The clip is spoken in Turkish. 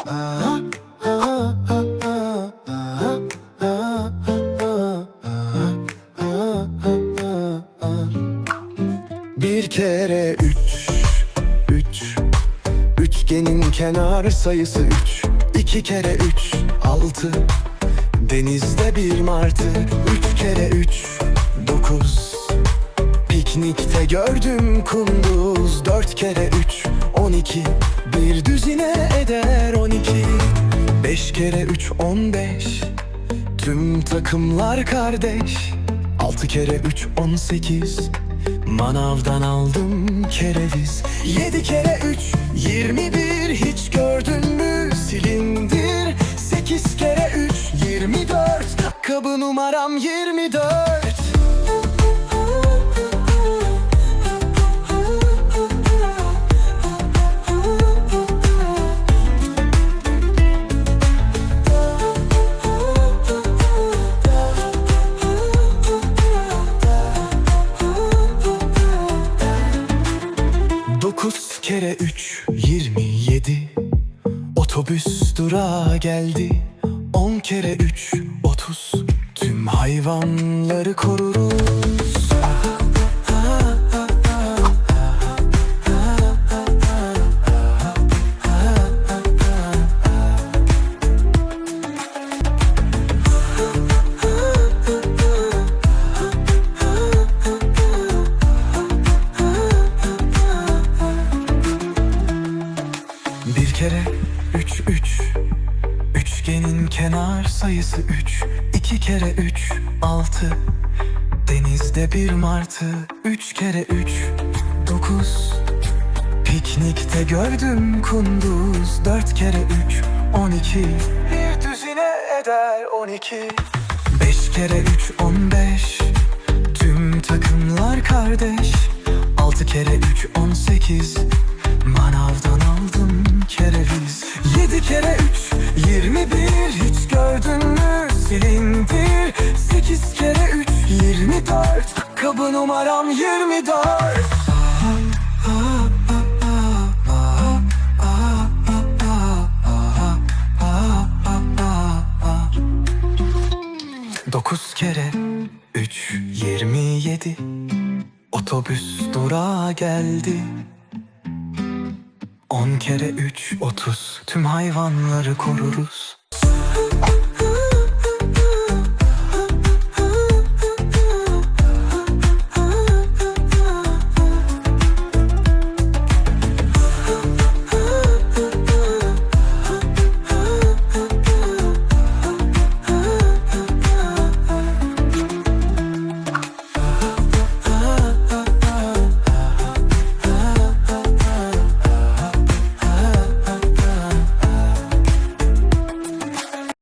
Bir kere üç, üç. Üçgenin kenar sayısı üç. İki kere üç, altı. Denizde bir martı. Üç kere üç, dokuz Piknikte gördüm kunduz Dört kere üç, on iki. Bir düzine eder on iki. Beş kere üç, on beş. Tüm takımlar kardeş. Altı kere üç, on sekiz. Manavdan aldım kereviz. Yedi kere üç, yirmi bir. Hiç gördün mü? Silindir. Sekiz kere üç, yirmi dört. Kabı numaram yirmi dört Dokuz kere üç, yirmi yedi. Otobüs durağa geldi On kere üç, otuz. Tüm hayvanları koruruz kere. Üç üç. Üçgenin kenar sayısı üç. İki kere üç altı. Denizde bir martı. Üç kere üç dokuz. Piknikte gördüm kunduz. Dört kere üç on iki. Bir düzine eder on iki. Beş kere üç on beş. Tüm takımlar kardeş. Altı kere üç on sekiz Manavdan aldım kereviz Yedi kere üç yirmi bir. Hiç gördün mü? Silindir. Sekiz kere üç yirmi dört. Kabı numaram yirmi dört. Dokuz kere üç yirmi yedi. Otobüs durağa geldi On kere üç otuz. Tüm hayvanları koruruz.